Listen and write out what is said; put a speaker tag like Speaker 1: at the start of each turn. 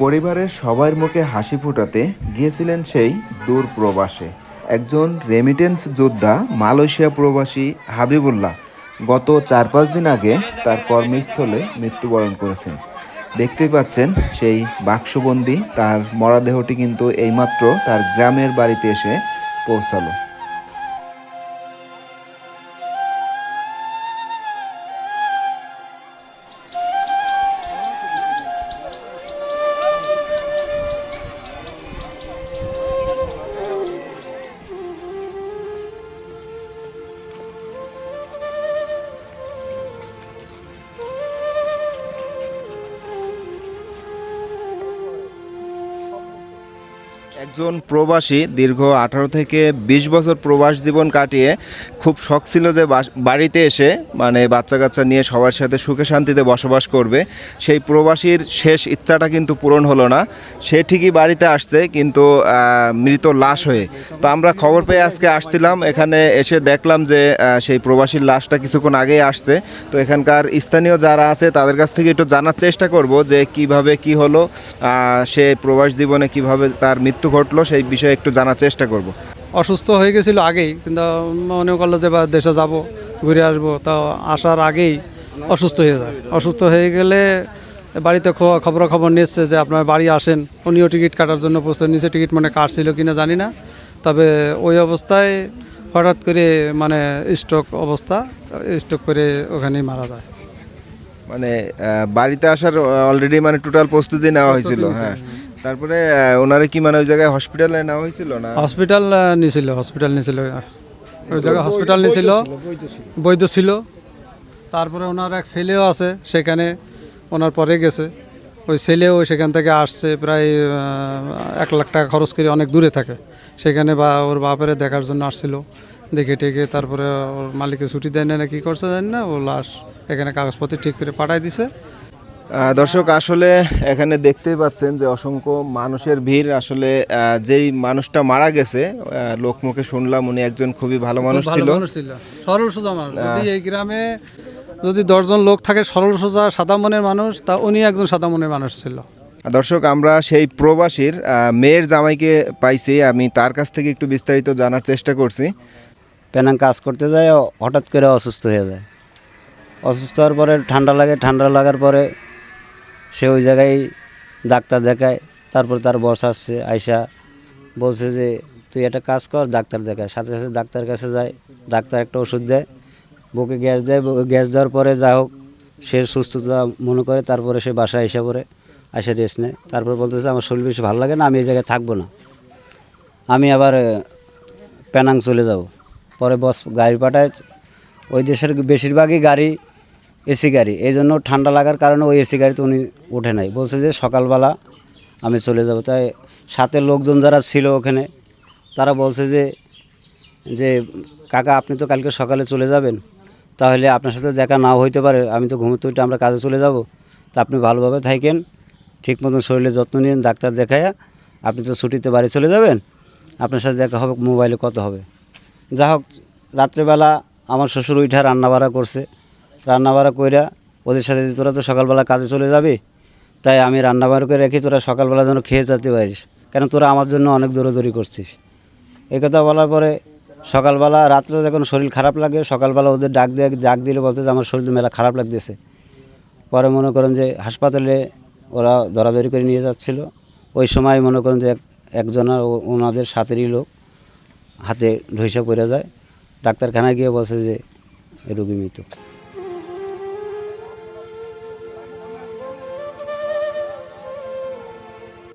Speaker 1: পরিবারের সবার মুখে হাসি ফোটাতে গিয়েছিলেন সেই দূর প্রবাসে। একজন রেমিটেন্স যোদ্ধা, মালয়েশিয়া প্রবাসী হাবিবুল্লাহ গত চার পাঁচ দিন আগে তার কর্মস্থলে মৃত্যুবরণ করেছেন। দেখতে পাচ্ছেন সেই বাক্সবন্দি, তার মরাদেহটি কিন্তু এইমাত্র তার গ্রামের বাড়িতে এসে পৌঁছালো। একজন প্রবাসী দীর্ঘ আঠারো থেকে বিশ বছর প্রবাস জীবন কাটিয়ে খুব শখ ছিল যে বাড়িতে এসে মানে বাচ্চা কাচ্চা নিয়ে সবার সাথে সুখে শান্তিতে বসবাস করবে। সেই প্রবাসীর শেষ ইচ্ছাটা কিন্তু পূরণ হলো না। সে ঠিকই বাড়িতে আসছে, কিন্তু মৃত লাশ হয়ে। তো আমরা খবর পেয়ে আজকে আসছিলাম। এখানে এসে দেখলাম যে সেই প্রবাসীর লাশটা কিছুক্ষণ আগেই আসছে। তো এখানকার স্থানীয় যারা আছে, তাদের কাছ থেকে একটু জানার চেষ্টা করব যে কীভাবে কি হলো সে প্রবাস জীবনে কীভাবে তার মৃত্যু ঘটলো সেই বিষয়ে একটু জানার চেষ্টা করব।
Speaker 2: অসুস্থ হয়ে গেছিল আগেই কিন্তু মনে করল যে বা দেশে যাব ঘুরে আসব তা আসার আগেই অসুস্থ হয়ে যায়। অসুস্থ হয়ে গেলে বাড়িতে খবর খবর নিচ্ছে যে আপনার বাড়ি আসেন উনিও টিকিট কাটার জন্য প্রস্তুত নিচে টিকিট মানে কাটছিল কিনা জানি না। তবে ওই অবস্থায় হঠাৎ করে মানে স্ট্রোক অবস্থা স্ট্রোক করে ওখানেই মারা যায়।
Speaker 1: মানে বাড়িতে আসার অলরেডি মানে টোটাল প্রস্তুতি নেওয়া হয়েছিল হ্যাঁ। তারপরে ওনারে কি মানে ওই জায়গায় হসপিটালে নেওয়া হয়েছিল না?
Speaker 2: হসপিটাল নিয়েছিল হসপিটাল নিয়েছিল ওই জায়গায় হসপিটাল নিয়েছিল বৈধ ছিল তারপরে ওনার এক ছেলেও আছে, সেখানে ওনার পরে গেছে। ওই ছেলেও সেখান থেকে আসছে, প্রায় এক লাখ টাকা খরচ করে অনেক দূরে থাকে। সেখানে বা, ওর বাপেরে দেখার জন্য আসছিল। দেখে টেকে তারপরে ওর মালিকে ছুটি দেয় না কি করছে জানি না, ও লাশ এখানে কাগজপত্র ঠিক করে পাঠাই দিছে।
Speaker 1: দর্শক আসলে এখানে দেখতেই পাচ্ছেন যে অসংখ্য মানুষের ভিড়। আসলে আহ, যেই মানুষটা মারা গেছে আহ, লোকমুখে শুনলাম উনি একজন খুবই ভালো মানুষ ছিল।
Speaker 2: সরল সোজা মানুষ। যদি এই গ্রামে যদি দশজন লোক থাকে সরল সোজা সাদা মনের মানুষ তা উনি একজন সাদা মনের মানুষ ছিল।
Speaker 1: দর্শক আমরা সেই প্রবাসীর আহ, মেয়ের জামাইকে পাইছি। আমি তার কাছ থেকে একটু বিস্তারিত জানার চেষ্টা করছি।
Speaker 3: পেনাং কাজ করতে যায় হঠাৎ করে অসুস্থ হয়ে যায়। অসুস্থ হওয়ার পরে ঠান্ডা লাগে ঠান্ডা লাগার পরে সে ওই জায়গায় ডাক্তার দেখায়, তারপর তার বস আসছে আয়সা বলছে যে, তুই একটা কাজ কর, ডাক্তার দেখায়। সাথে সাথে ডাক্তার কাছে যায়, ডাক্তার একটা ওষুধ দেয় বুকে গ্যাস দেয় গ্যাস দেওয়ার পরে যা হোক, সে সুস্থতা মনে করে, তারপরে সে বাসায় এসে পড়ে আসে রেস্ট নেয়। তারপর বলতেছে, আমার শরীর বেশি ভালো লাগে না, আমি এই জায়গায় থাকব না। আমি আবার প্যানাং চলে যাব। পরে বস গাড়ি পাঠায়, ওই দেশের বেশিরভাগই গাড়ি এসি গাড়ি। এই জন্য ঠান্ডা লাগার কারণে ওই এসি গাড়িতে উনি ওঠে নাই। বলছে যে সকালবেলা আমি চলে যাব। তাই সাথে লোকজন যারা ছিল ওখানে, তারা বলছে যে যে কাকা, আপনি তো কালকে সকালে চলে যাবেন, তাহলে আপনার সাথে দেখা নাও হইতে পারে, আমি তো ঘুমোতে উঠে আমরা কাজে চলে যাব। তা আপনি ভালোভাবে থাকেন, ঠিক মতন শরীরের যত্ন নিন, ডাক্তার দেখায়া আপনি তো ছুটিতে বাড়ি চলে যাবেন, আপনার সাথে দেখা হবে, মোবাইলে কত হবে। যা হোক, রাত্রেবেলা আমার শ্বশুর উঠা রান্না বাড়া করছে। রান্না বাড়া কইরা ওদের সাথে তোরা তো সকালবেলা কাজে চলে যাবি তাই আমি রান্না বাড়া করে রেখে তোরা সকালবেলা যেন খেয়ে যেতে পারিস। কেন তোরা আমার জন্য অনেক দৌড়াদৌড়ি করছিস। এই কথা বলার পরে সকালবেলা, রাত্রে যখন শরীর খারাপ লাগে, সকালবেলা ওদের ডাক দিয়ে ডাক দিলে বলতে যে, আমার শরীর মেলা খারাপ লাগতেছে। পরে মনে করেন যে, হাসপাতালে ওরা দরাদরি করে নিয়ে যাচ্ছিল। ওই সময় মনে করেন যে এক একজনা ও- ওনাদের সাথেরই লোক হাতে ঢৈসা পড়ে যায়। ডাক্তারখানায় গিয়ে বসে যে রোগী মৃত।